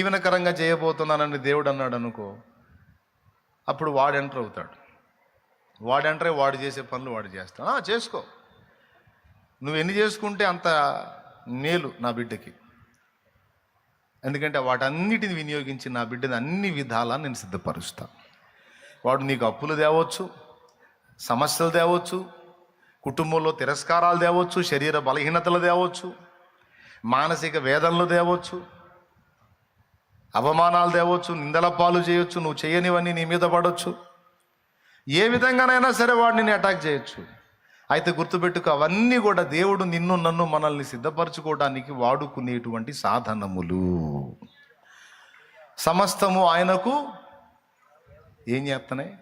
జీవనకరంగా చేయబోతున్నానని దేవుడు అన్నాడు అనుకో అప్పుడు వాడు ఎంటర్ అవుతాడు. వాడు ఎంటరే వాడు చేసే పనులు వాడు చేస్తాడు. "ఆ, చేసుకో. నువ్వు ఎన్ని చేసుకుంటే అంత మేలు నా బిడ్డకి. ఎందుకంటే వాటన్నిటిని వినియోగించి నా బిడ్డని అన్ని విధాలా నేను సిద్ధపరుస్తా. వాడు నీకు అప్పులు తేవచ్చు సమస్యలు తేవచ్చు కుటుంబంలో తిరస్కారాలు తేవచ్చు శరీర బలహీనతలు తేవచ్చు మానసిక వేదనలు తేవచ్చు అవమానాలు తేవచ్చు నిందల పాలు చేయొచ్చు నువ్వు చేయనివన్నీ నీ మీద పడవచ్చు ఏ విధంగానైనా సరే వాడిని నేను అటాక్ చేయొచ్చు. అయితే గుర్తుపెట్టుకో అవన్నీ కూడా దేవుడు నిన్ను నన్ను మనల్ని సిద్ధపరచుకోవడానికి వాడుకునేటువంటి సాధనములు. సమస్తము ఆయనకు ఏం చేస్తున్నాయి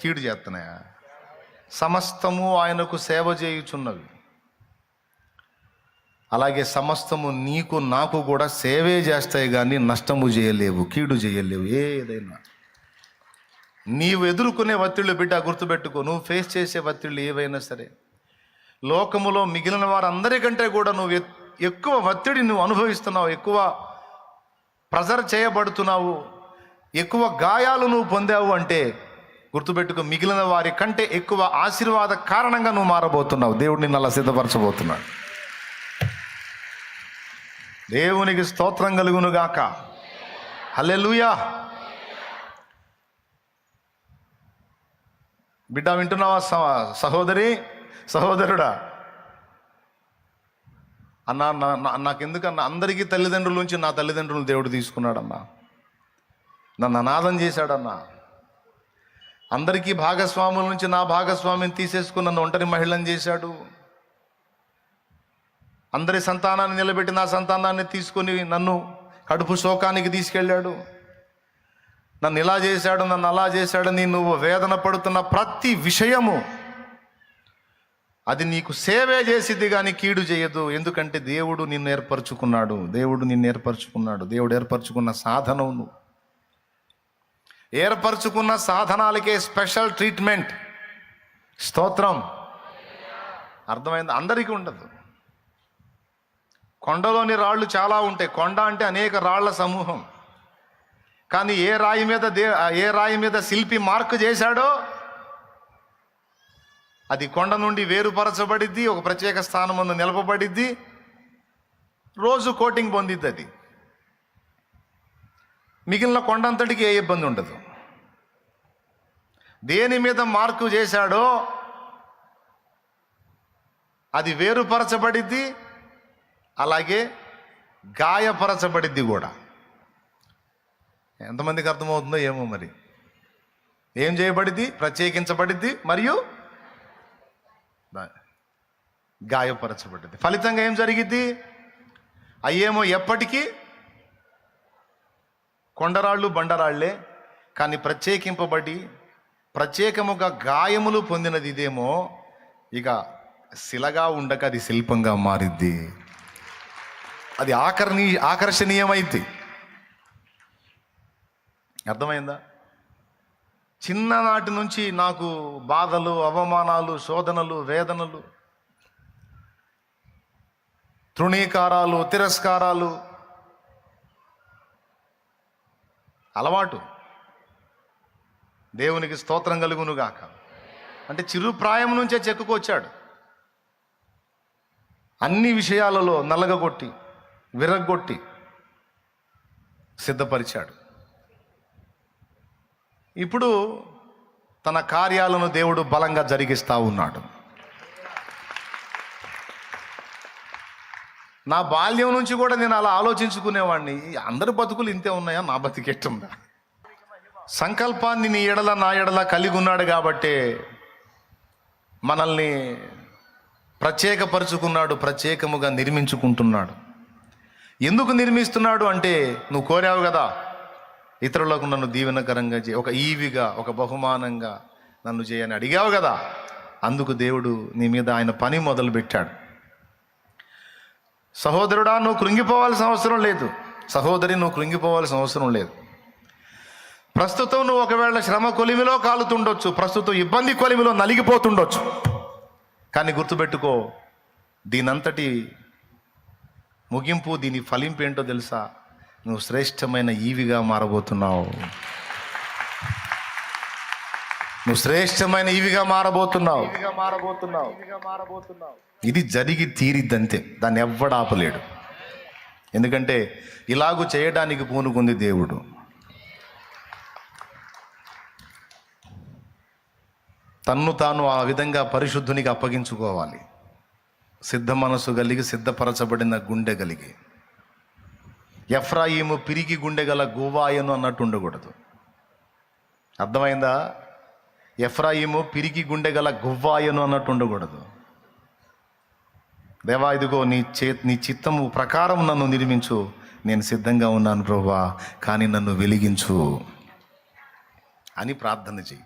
కీడు చేస్తున్నాయా సమస్తము ఆయనకు సేవ చేయుచున్నవి. అలాగే సమస్తము నీకు నాకు కూడా సేవే చేస్తాయి కానీ నష్టము చేయలేవు కీడు చేయలేవు ఏదైనా. నీవు ఎదుర్కొనే ఒత్తిళ్ళు బిడ్డ గుర్తుపెట్టుకో నువ్వు ఫేస్ చేసే ఒత్తిళ్ళు ఏవైనా సరే. లోకములో మిగిలిన వారందరికంటే కూడా నువ్వు ఎక్కువ ఒత్తిడి నువ్వు అనుభవిస్తున్నావు ఎక్కువ ప్రెజర్ చేయబడుతున్నావు ఎక్కువ గాయాలు నువ్వు పొందావు అంటే గుర్తుపెట్టుకో మిగిలిన వారి కంటే ఎక్కువ ఆశీర్వాద కారణంగా నువ్వు మారబోతున్నావు. దేవుడు నిన్ను అలా సిద్ధపరచబోతున్నాడు. దేవునికి స్తోత్రం కలుగును గాక హల్లెలూయా. బిడ్డ వింటున్నావా స- సహోదరి? సహోదరుడా. అన్నా నా నాకెందుకన్నా అందరికీ తల్లిదండ్రుల నుంచి నా తల్లిదండ్రులు దేవుడు తీసుకున్నాడన్నా. నన్ను అనాథం చేశాడన్నా. అందరికీ భాగస్వాముల నుంచి నా భాగస్వామిని తీసేసుకుని నన్ను ఒంటరి మహిళను చేశాడు. అందరి సంతానాన్ని నిలబెట్టి నా సంతానాన్ని తీసుకొని నన్ను కడుపు శోకానికి తీసుకెళ్ళాడు. నన్ను ఇలా చేశాడు నన్ను అలా చేశాడని నువ్వు వేదన పడుతున్న ప్రతి విషయము అది నీకు సేవే చేసిద్ది కానీ కీడు చేయదు. ఎందుకంటే దేవుడు నిన్ను ఏర్పరచుకున్నాడు. దేవుడు నిన్ను ఏర్పరచుకున్నాడు. దేవుడు ఏర్పరచుకున్న సాధనం నువ్వు. ఏర్పరచుకున్న సాధనాలకే స్పెషల్ ట్రీట్మెంట్. స్తోత్రం. అర్థమైంది? అందరికీ ఉండదు. కొండలోని రాళ్ళు చాలా ఉంటాయి. కొండ అంటే అనేక రాళ్ళ సమూహం. కానీ ఏ రాయి మీద దే ఏ రాయి మీద శిల్పి మార్క్ చేశాడో అది కొండ నుండి వేరుపరచబడిద్ది ఒక ప్రత్యేక స్థానం ముందు నిలపబడిద్ది. రోజు కోటింగ్ పొందిద్ది అది. మిగిలిన కొండంతటికి ఏ ఇబ్బంది ఉండదు. దేని మీద మార్కు చేశాడో అది వేరుపరచబడిద్ది అలాగే గాయపరచబడిద్ది కూడా. ఎంతమందికి అర్థమవుతుందో ఏమో మరి. ఏం చేయబడిద్ది? ప్రత్యేకించబడిద్ది మరియు గాయపరచబడింది ఫలితంగా ఏం జరిగిద్ది? అయ్యేమో ఎప్పటికీ కొండరాళ్ళు బండరాళ్ళే కానీ ప్రత్యేకింపబడి ప్రత్యేకముగా గాయములు పొందినది ఇదేమో ఇక శిలగా ఉండక అది శిల్పంగా మారిద్ది. అది ఆకర్ణీ ఆకర్షణీయమైంది. అర్థమైందా? చిన్ననాటి నుంచి నాకు బాధలు అవమానాలు శోధనలు వేదనలు తృణీకారాలు తిరస్కారాలు అలవాటు. దేవునికి స్తోత్రం కలుగునుగాక. అంటే చిరుప్రాయం నుంచే చెక్కుకొచ్చాడు అన్ని విషయాలలో నలగగొట్టి విరగ్గొట్టి సిద్ధపరిచాడు. ఇప్పుడు తన కార్యాలను దేవుడు బలంగా జరిగిస్తూ ఉన్నాడు. నా బాల్యం నుంచి కూడా నేను అలా ఆలోచించుకునేవాడిని. ఈ అందరి బతుకులు ఇంతే ఉన్నాయా? నా బతికెట్టుందా? సంకల్పాన్ని నీ ఎడల నా ఎడల కలిగి ఉన్నాడు కాబట్టే మనల్ని ప్రత్యేకపరుచుకున్నాడు ప్రత్యేకముగా నిర్మించుకుంటున్నాడు. ఎందుకు నిర్మిస్తున్నాడు అంటే నువ్వు కోరావు కదా. ఇతరులకు నన్ను దీవెనకరంగా చే ఒక ఈవిగా ఒక బహుమానంగా నన్ను చేయని అడిగావు కదా. అందుకు దేవుడు నీ మీద ఆయన పని మొదలు పెట్టాడు సహోదరుడా నువ్వు కృంగిపోవాల్సిన అవసరం లేదు. సహోదరి నువ్వు కృంగిపోవాల్సిన అవసరం లేదు. ప్రస్తుతం నువ్వు ఒకవేళ శ్రమ కొలిమిలో కాలుతుండొచ్చు ప్రస్తుతం ఇబ్బంది కొలిమిలో నలిగిపోతుండొచ్చు. కానీ గుర్తుపెట్టుకో దీనంతటి ముగింపు దీని ఫలింపు ఏంటో తెలుసా? నువ్వు శ్రేష్టమైన ఈవిగా మారబోతున్నావు. నువ్వు శ్రేష్టమైన ఈవిగా మారబోతున్నావు. ఇది జరిగి తీరిద్దంతే. దాన్ని ఎవ్వడు ఆపలేడు. ఎందుకంటే ఇలాగూ చేయడానికి పూనుకుంది దేవుడు. తన్ను తాను ఆ విధంగా పరిశుద్ధునికి అప్పగించుకోవాలి. సిద్ధ మనసు కలిగి సిద్ధపరచబడిన గుండె కలిగి. ఎఫ్రాయిము పిరిగి గుండె గల గోవాయను అన్నట్టు ఉండకూడదు. అర్థమైందా? ఎఫ్రాయిము పిరిగి గుండె గల గువ్వాయను అన్నట్టు ఉండకూడదు. దేవా ఇదిగో నీ చే నీ చిత్తము ప్రకారం నన్ను నిర్మించు. నేను సిద్ధంగా ఉన్నాను ప్రభా కానీ నన్ను వెలిగించు అని ప్రార్థన చెయ్యి.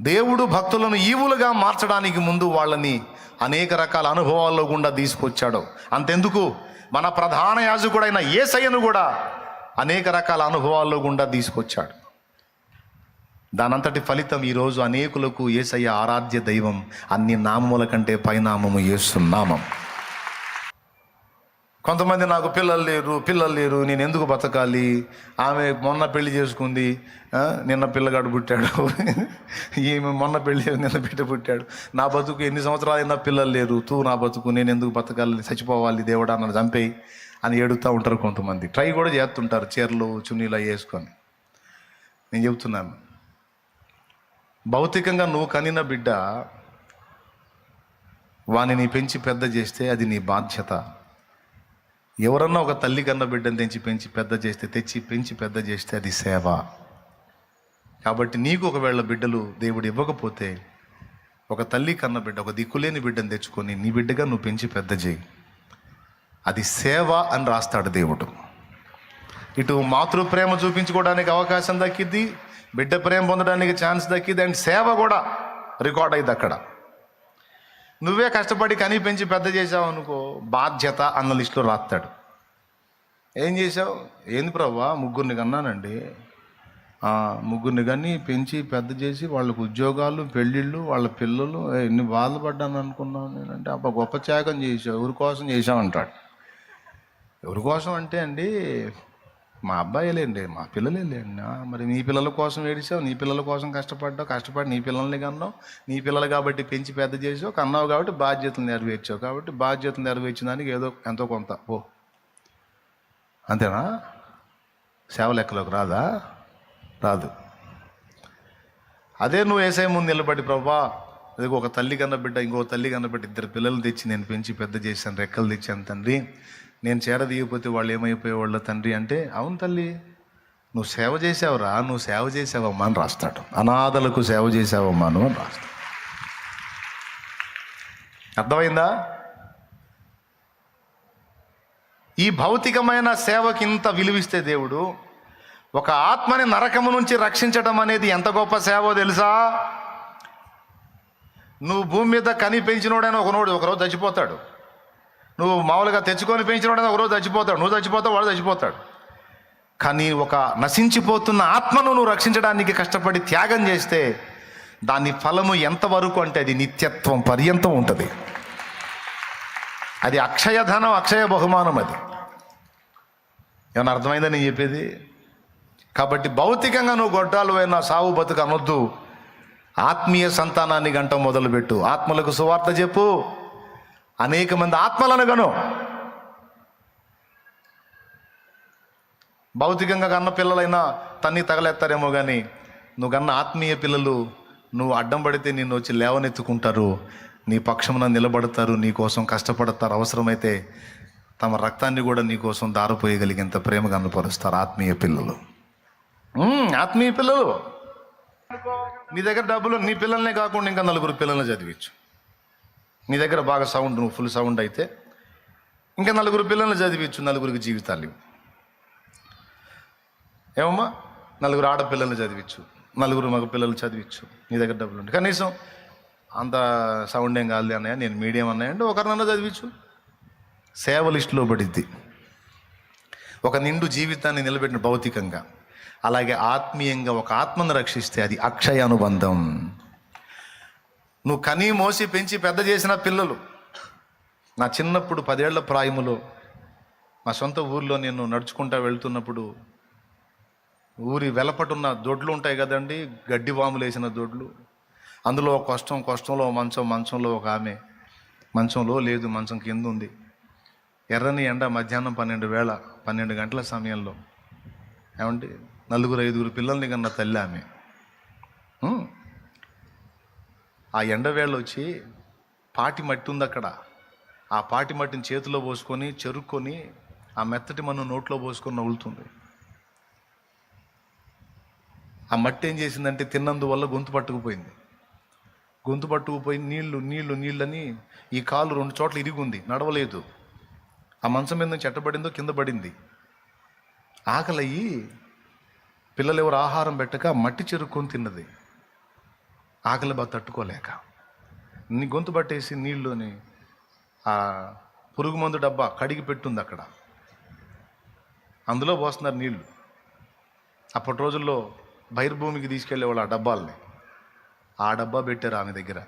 దేవుడు భక్తులను ఈవులుగా మార్చడానికి ముందు వాళ్ళని అనేక రకాల అనుభవాల్లో గుండా తీసుకొచ్చాడు. అంతెందుకు? మన ప్రధాన యాజకుడైన ఏసయ్యను కూడా అనేక రకాల అనుభవాల్లో గుండా తీసుకొచ్చాడు. దానంతటి ఫలితం ఈరోజు అనేకులకు ఏసయ్య ఆరాధ్య దైవం అన్ని నామముల కంటే పైనామము ఏసునామం కొంతమంది నాకు పిల్లలు లేరు పిల్లలు లేరు నేను ఎందుకు బతకాలి? ఆమె మొన్న పెళ్ళి చేసుకుంది నిన్న పిల్లగాడు పుట్టాడు. ఈమె మొన్న పెళ్ళి చేసి నిన్న బిడ్డ పుట్టాడు. నా బతుకు ఎన్ని సంవత్సరాలు అయినా పిల్లలు లేరు. తూ నా బతుకు నేను ఎందుకు బతకాలి? చచ్చిపోవాలి దేవుడా నన్ను చంపేయి అని ఏడుతూ ఉంటారు కొంతమంది. ట్రై కూడా చేస్తుంటారు చీరలు చున్నీలు అవి వేసుకొని. నేను చెప్తున్నాను. భౌతికంగా నువ్వు కనిన బిడ్డ వానిని పెంచి పెద్ద చేస్తే అది నీ బాధ్యత. ఎవరన్నా ఒక తల్లి కన్న బిడ్డను తెంచి పెంచి పెద్ద చేస్తే తెచ్చి పెంచి పెద్ద చేస్తే అది సేవ. కాబట్టి నీకు ఒకవేళ బిడ్డలు దేవుడు ఇవ్వకపోతే ఒక తల్లి కన్న బిడ్డ ఒక దిక్కులేని బిడ్డను తెచ్చుకొని నీ బిడ్డగా నువ్వు పెంచి పెద్ద చేయి. అది సేవ అని రాస్తాడు దేవుడు. ఇటు మాతృ ప్రేమ చూపించుకోవడానికి అవకాశం దక్కిద్ది బిడ్డ ప్రేమ పొందడానికి ఛాన్స్ దక్కింది అండ్ సేవ కూడా రికార్డ్ అయింది అక్కడ. నువ్వే కష్టపడి కని పెంచి పెద్ద చేసావు అనుకో బాధ్యత అన్న లిస్టులో రాస్తాడు. ఏం చేసావు ఏంది ప్రభా ముగ్గురిని కన్నానండి. ముగ్గురిని కానీ పెంచి పెద్ద చేసి వాళ్ళకు ఉద్యోగాలు పెళ్ళిళ్ళు వాళ్ళ పిల్లలు ఎన్ని బాధపడ్డాను అనుకున్నాను నేనంటే అబ్బా గొప్ప త్యాగం చేసావు ఎవరి కోసం చేసావు అంటాడు. ఎవరి కోసం అంటే అండి మా అబ్బాయిలేండి మా పిల్లలేండి మరి నీ పిల్లల కోసం ఏడిచావు నీ పిల్లల కోసం కష్టపడ్డావు కష్టపడి నీ పిల్లల్ని కన్నావు. నీ పిల్లలు కాబట్టి పెంచి పెద్ద చేసావు కన్నావు కాబట్టి బాధ్యతలు నెరవేర్చావు కాబట్టి బాధ్యతలు నెరవేర్చిన దానికి ఏదో ఎంతో కొంత. ఓ అంతేనా? సేవ లెక్కలోకి రాదా? రాదు. అదే నువ్వు వేసే ముందు నిలబడి ప్రభా అది ఒక తల్లి కన్న బిడ్డ ఇంకో తల్లి కన్న బిడ్డ ఇద్దరు పిల్లలు తెచ్చి నేను పెంచి పెద్ద చేశాను రెక్కలు తెచ్చాను తండ్రి. నేను చేరదీయకపోతే వాళ్ళు ఏమైపోయేవాళ్ళ తండ్రి అంటే అవును తల్లి నువ్వు సేవ చేసావురా నువ్వు సేవ చేసావమ్మా అని రాస్తాడు. అనాథలకు సేవ చేసావమ్మాను అని రాస్తాడు. అర్థమైందా? ఈ భౌతికమైన సేవకి ఇంత విలువిస్తే దేవుడు ఒక ఆత్మని నరకము నుంచి రక్షించడం అనేది ఎంత గొప్ప సేవో తెలుసా? నువ్వు భూమి మీద కని పెంచినోడైనా ఒకనోడు ఒకరోజు చచ్చిపోతాడు. నువ్వు మామూలుగా తెచ్చుకొని పెంచినోడైనా ఒకరోజు చచ్చిపోతాడు. నువ్వు చచ్చిపోతావు వాడు చచ్చిపోతాడు. కానీ ఒక నశించిపోతున్న ఆత్మను నువ్వు రక్షించడానికి కష్టపడి త్యాగం చేస్తే దాని ఫలము ఎంతవరకు అంటే అది నిత్యత్వం పర్యంతం ఉంటుంది. అది అక్షయ ధనం అక్షయ బహుమానం అది. ఏమైనా అర్థమైందా నేను చెప్పేది? కాబట్టి భౌతికంగా నువ్వు గొడ్డాలు అయినా సావు బతుకు అనొద్దు. ఆత్మీయ సంతానాన్ని గంట మొదలుపెట్టు. ఆత్మలకు సువార్త చెప్పు. అనేక మంది ఆత్మలను గను. భౌతికంగా కన్న పిల్లలైనా తన్ని తగలేస్తారేమో కానీ నువ్వు కన్న ఆత్మీయ పిల్లలు నువ్వు అడ్డం పడితే నిన్ను వచ్చి లేవనెత్తుకుంటారు. నీ పక్షమున నిలబడతారు నీ కోసం కష్టపడతారు. అవసరమైతే తమ రక్తాన్ని కూడా నీ కోసం దారిపోయగలిగేంత ప్రేమ కనపరుస్తారు ఆత్మీయ పిల్లలు. ఆత్మీయ పిల్లలు. నీ దగ్గర డబ్బులు నీ పిల్లల్నే కాకుండా ఇంకా నలుగురు పిల్లల్ని చదివించు. నీ దగ్గర బాగా సౌండ్ నువ్వు ఫుల్ సౌండ్ అయితే ఇంకా నలుగురు పిల్లల్ని చదివించు నలుగురికి జీవితాలు ఇవ్వు. ఏమమ్మా? నలుగురు ఆడపిల్లల్ని చదివించు నలుగురు మగ పిల్లలు చదివించు నీ దగ్గర డబ్బులు ఉంటాయి కనీసం అంత సౌండ్ ఏం కాదు అన్నయ్య నేను మీడియం అన్నాయంటే ఒకరినన్నా చదివించు. సేవ లిస్టులో పడిద్ది. ఒక నిండు జీవితాన్ని నిలబెట్టిన భౌతికంగా అలాగే ఆత్మీయంగా ఒక ఆత్మను రక్షిస్తే అది అక్షయ అనుబంధం. నువ్వు కనీ మోసి పెంచి పెద్ద చేసిన పిల్లలు. నా చిన్నప్పుడు పదేళ్ళ ప్రాయములో మా సొంత ఊర్లో నేను నడుచుకుంటా వెళ్తున్నప్పుడు ఊరి వెలపటున్న దొడ్లు ఉంటాయి కదండి గడ్డి వాములు వేసిన దొడ్లు. అందులో ఒక కష్టం కష్టంలో మంచం మంచంలో ఒక ఆమె. మంచంలో లేదు మంచం కింద ఉంది. ఎర్రని ఎండ మధ్యాహ్నం పన్నెండు వేళ పన్నెండు గంటల సమయంలో. ఏమంటే నలుగురు ఐదుగురు పిల్లల్ని కన్నా తల్లి ఆమె. ఆ ఎండవేళ వచ్చి పాటి మట్టి ఉంది అక్కడ ఆ పాటి మట్టిని చేతిలో పోసుకొని చెరుక్కొని ఆ మెత్తటి మన్ను నోట్లో పోసుకొని నవ్వులుతుంది. ఆ మట్టి ఏం చేసిందంటే తిన్నందువల్ల గొంతు పట్టుకుపోయింది. గొంతు పట్టుకుపోయి నీళ్ళు నీళ్ళు నీళ్ళని ఈ కాలు రెండు చోట్ల ఇరిగుంది. నడవలేదు. ఆ మంచం మీద నుంచి ఎట్టబడిందో కింద పడింది. ఆకలయ్యి పిల్లలు ఎవరు ఆహారం పెట్టక మట్టి చెరుక్కొని తిన్నది. ఆకలి బాగా తట్టుకోలేక నీ గొంతు పట్టేసి నీళ్ళుని ఆ పురుగు మందు డబ్బా కడిగి పెట్టుంది అక్కడ. అందులో పోస్తున్నారు నీళ్ళు అప్పటి రోజుల్లో బహిర్భూమికి తీసుకెళ్ళేవాళ్ళు ఆ డబ్బాల్ని. ఆ డబ్బా పెట్టారు ఆమె దగ్గర.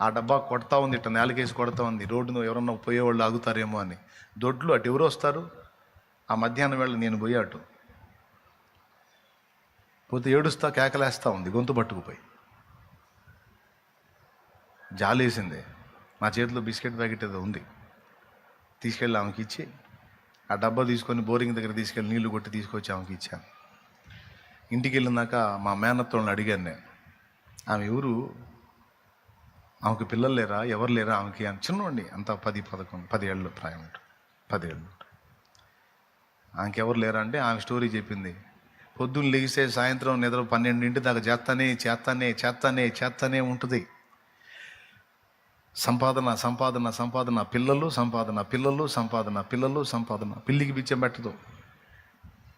ఆ డబ్బా కొడతా ఉంది ఇట్లా నేలకేసి కొడతా ఉంది. రోడ్డును ఎవరన్నా పోయేవాళ్ళు ఆగుతారేమో అని. దొడ్లు అటు ఎవరు వస్తారు? ఆ మధ్యాహ్నం వేళ నేను పోయాటు అటు. పోతే ఏడుస్తా కేకలేస్తా ఉంది గొంతు పట్టుకుపోయి. జాలేసింది. నా చేతిలో బిస్కెట్ ప్యాకెట్ ఏదో ఉంది. తీసుకెళ్ళి ఆమెకి ఇచ్చి ఆ డబ్బా తీసుకొని బోరింగ్ దగ్గర తీసుకెళ్ళి నీళ్ళు కొట్టి తీసుకొచ్చి ఆమెకి ఇచ్చాను. ఇంటికి వెళ్ళినాక మా మేనత్తోళ్ళని అడిగాను నేను. ఆమె ఎవరు? ఆమెకు పిల్లలు లేరా? ఎవరు లేరా ఆమెకి? అని చిన్నోండి అంత పది పదకొండు పది ఏళ్ళు ప్రాయం ఉంటుంది పది ఏళ్ళు ఆమెకి ఎవరు లేరా అంటే ఆమె స్టోరీ చెప్పింది. పొద్దున్న లేగిస్తే సాయంత్రం నిద్ర పన్నెండింటి దాకా చేస్తానే చేస్తానే చేస్తానే చేస్తానే ఉంటుంది. సంపాదన సంపాదన సంపాదన పిల్లలు సంపాదన పిల్లలు సంపాదన పిల్లలు సంపాదన పిల్లికి బిచ్చం పెట్టదు.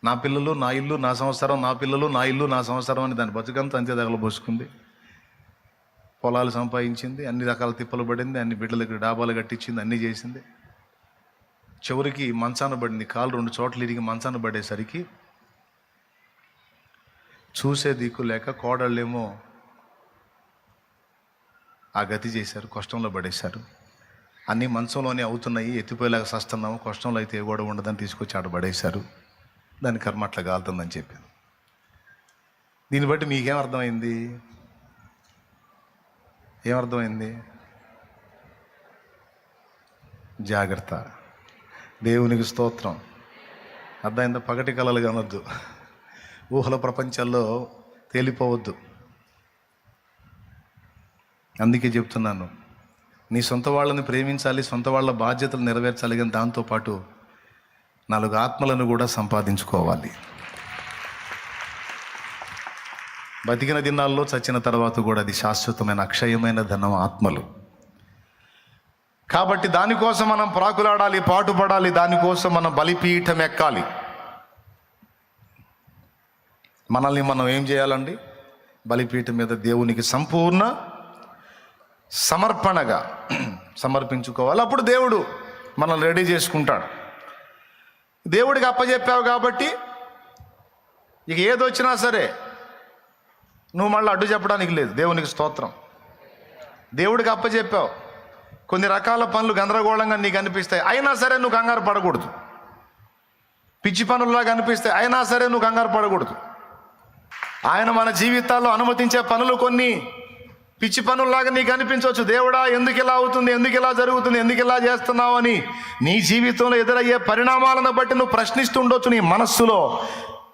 నా పిల్లలు నా ఇల్లు నా సంవత్సరం నా పిల్లలు నా ఇల్లు నా సంవత్సరం అని దాని బతుకంతా అంతే తగలబోసుకుంది పొలాలు సంపాదించింది అన్ని రకాల తిప్పలు పడింది అన్ని బిడ్డలకి డాబాలు కట్టించింది అన్నీ చేసింది. చివరికి మంచాన పడింది కాలు రెండు చోట్ల ఇరిగి మంచాన పడేసరికి చూసే దిక్కు లేక కోడళ్ళేమో ఆ గతి చేశారు కష్టంలో పడేశారు. అన్నీ మంచంలోనే అవుతున్నాయి ఎత్తిపోయేలాగా సస్తున్నాము కష్టంలో అయితే ఏ గొడవ ఉండదని తీసుకొచ్చి ఆడ పడేశారు. దాని కర్మ అట్లా కాలుతుందని చెప్పాను. దీన్ని బట్టి మీకేం అర్థమైంది? ఏమర్థమైంది జాగ్రత్త. దేవునికి స్తోత్రం. అర్థమైందా? పగటి కలలు కనొద్దు. ఊహల ప్రపంచాల్లో తేలిపోవద్దు. అందుకే చెప్తున్నాను. నీ సొంత వాళ్ళని ప్రేమించాలి సొంత వాళ్ళ బాధ్యతలు నెరవేర్చాలి కానీ దాంతోపాటు నాలుగు ఆత్మలను కూడా సంపాదించుకోవాలి. బతికిన దినాల్లో చచ్చిన తర్వాత కూడా అది శాశ్వతమైన అక్షయమైన ధనం ఆత్మలు. కాబట్టి దానికోసం మనం ప్రాకులాడాలి పాటుపడాలి దానికోసం మనం బలిపీఠం ఎక్కాలి. మనల్ని మనం ఏం చేయాలండి? బలిపీఠం మీద దేవునికి సంపూర్ణ సమర్పణగా సమర్పించుకోవాలి. అప్పుడు దేవుడు మనల్ని రెడీ చేసుకుంటాడు. దేవుడికి అప్పచెప్పావు కాబట్టి ఇక ఏదొచ్చినా సరే నువ్వు మళ్ళీ అడ్డు చెప్పడానికి లేదు. దేవునికి స్తోత్రం. దేవుడికి అప్పచెప్పావు కొన్ని రకాల పనులు గందరగోళంగా నీకు అనిపిస్తాయి. అయినా సరే నువ్వు కంగారు పడకూడదు. పిచ్చి పనుల్లాగా అనిపిస్తాయి. అయినా సరే నువ్వు కంగారు పడకూడదు. ఆయన మన జీవితాల్లో అనుమతించే పనులు కొన్ని పిచ్చి పనుల్లాగా నీకు అనిపించవచ్చు. దేవుడా ఎందుకు ఇలా అవుతుంది? ఎందుకు ఇలా జరుగుతుంది? ఎందుకు ఇలా చేస్తున్నావు? అని నీ జీవితంలో ఎదురయ్యే పరిణామాలను బట్టి నువ్వు ప్రశ్నిస్తుండొచ్చు నీ మనస్సులో.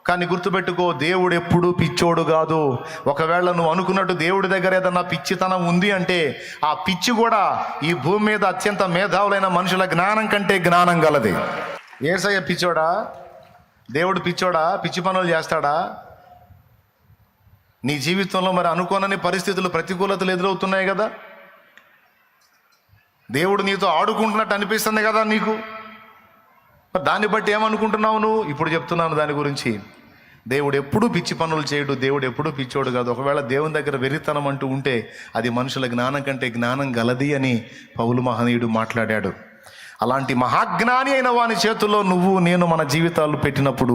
కానీ గుర్తుపెట్టుకో దేవుడు ఎప్పుడూ పిచ్చోడు కాదు. ఒకవేళ నువ్వు అనుకున్నట్టు దేవుడి దగ్గర ఏదన్నా పిచ్చితనం ఉంది అంటే ఆ పిచ్చి కూడా ఈ భూమి మీద అత్యంత మేధావులైన మనుషుల జ్ఞానం కంటే జ్ఞానం గలది. ఏసయ్య పిచ్చోడా? దేవుడు పిచ్చోడా? పిచ్చి పనులు చేస్తాడా? నీ జీవితంలో మరి అనుకోనని పరిస్థితులు ప్రతికూలతలు ఎదురవుతున్నాయి కదా? దేవుడు నీతో ఆడుకుంటున్నట్టు అనిపిస్తుంది కదా నీకు? దాన్ని బట్టి ఏమనుకుంటున్నావు నువ్వు? ఇప్పుడు చెప్తున్నాను దాని గురించి. దేవుడు ఎప్పుడూ పిచ్చి పనులు చేయడు దేవుడు ఎప్పుడూ పిచ్చోడు కాదు. ఒకవేళ దేవుని దగ్గర వెరితనం అంటూ ఉంటే అది మనుషుల జ్ఞానం కంటే జ్ఞానం గలది అని పౌలు మహనీయుడు మాట్లాడాడు. అలాంటి మహాజ్ఞాని అయిన వాని చేతుల్లో నువ్వు నేను మన జీవితాలు పెట్టినప్పుడు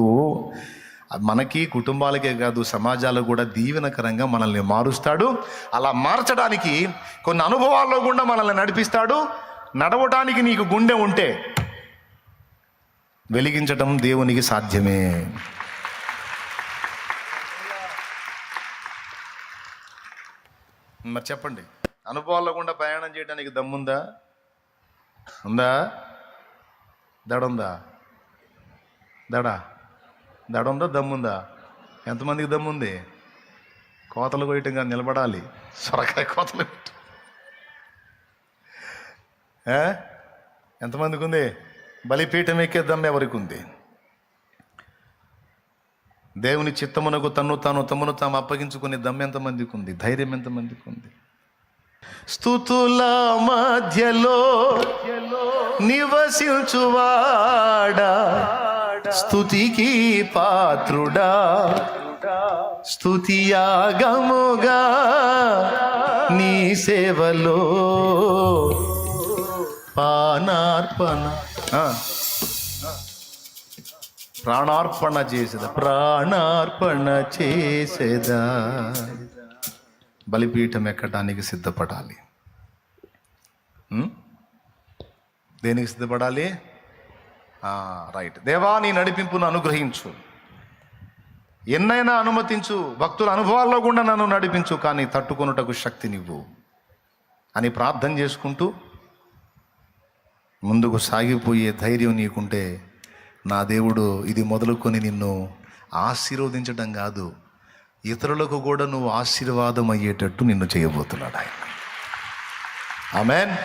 మనకి కుటుంబాలకే కాదు సమాజాలకు కూడా దీవెనకరంగా మనల్ని మారుస్తాడు. అలా మార్చడానికి కొన్ని అనుభవాల్లో కూడా మనల్ని నడిపిస్తాడు. నడవటానికి నీకు గుండె ఉంటే వెలిగించటం దేవునికి సాధ్యమే. మరి చెప్పండి అనుభవాల్లో గుండా ప్రయాణం చేయడానికి దమ్ముందా? ఉందా? దడ ఉందా? దడ ఉందా దమ్ముందా? ఎంతమందికి దమ్ముంది? కోతలు కొయ్యటంగా నిలబడాలి. సొరకాయ కోతలు పెట్టు ఏ? ఎంతమందికి ఉంది బలిపీఠం ఎక్కే దమ్ము ఎవరికి ఉంది దేవుని చిత్తమునకు తన్ను తాను తమను తాము అప్పగించుకునే దమ్ము ఎంతమందికి ఉంది ధైర్యం ఎంతమందికి ఉంది స్థుతుల మధ్యలో నివసించువాడా? స్థుతికి పాత్రుడా. స్థుతియాగముగా నీ సేవలో పానార్పణ. ప్రాణార్పణ చేసేదా? ప్రాణార్పణ చేసేదా? బలిపీఠం ఎక్కడానికి సిద్ధపడాలి? దేనికి సిద్ధపడాలి? రైట్ దేవా నీ నడిపింపును అనుగ్రహించు. ఎన్నైనా అనుమతించు. భక్తుల అనుభవాల్లో కూడా నన్ను నడిపించు కానీ తట్టుకొనుటకు శక్తినివ్వు అని ప్రార్థన చేసుకుంటూ ముందుకు సాగిపోయే ధైర్యం నీకుంటే నా దేవుడు ఇది మొదలుకొని నిన్ను ఆశీర్వదించడం కాదు ఇతరులకు కూడా నువ్వు ఆశీర్వాదం అయ్యేటట్టు నిన్ను చేయబోతున్నాడు ఆయన. ఆమెన్